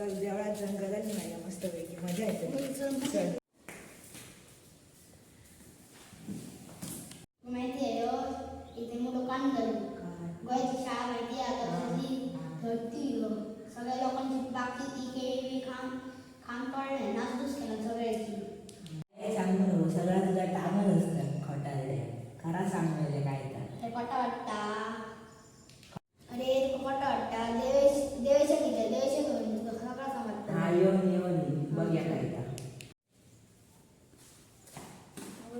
चल देवळात जाऊन गजाली मस्त पैकी मजा येते. माहिती आहे हो, इथे मोठं कांड गोळ्याची शाळा माहिती आहे धरती हो. सगळ्या लोकांची बाकी ती केळी खाम खाम पाळले नाचतोच केला सगळ्याची. सांगू सगळ्या तुझ्या टांगच असतात खोटारड्या खरा सांगू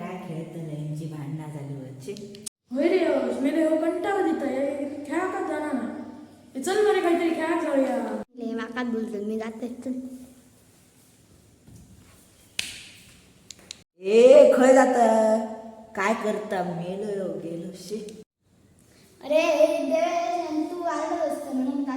काय खेळत नाही यांची भांडणा झाली वरची होय रे मेरे हो कंटाळा देत आहे? खेळाकात जाणार ना चल मरे काहीतरी मी जाते चल ए खय जात काय करता? मेलो गेलो शी. अरे देव तू आलो असतो म्हणून काय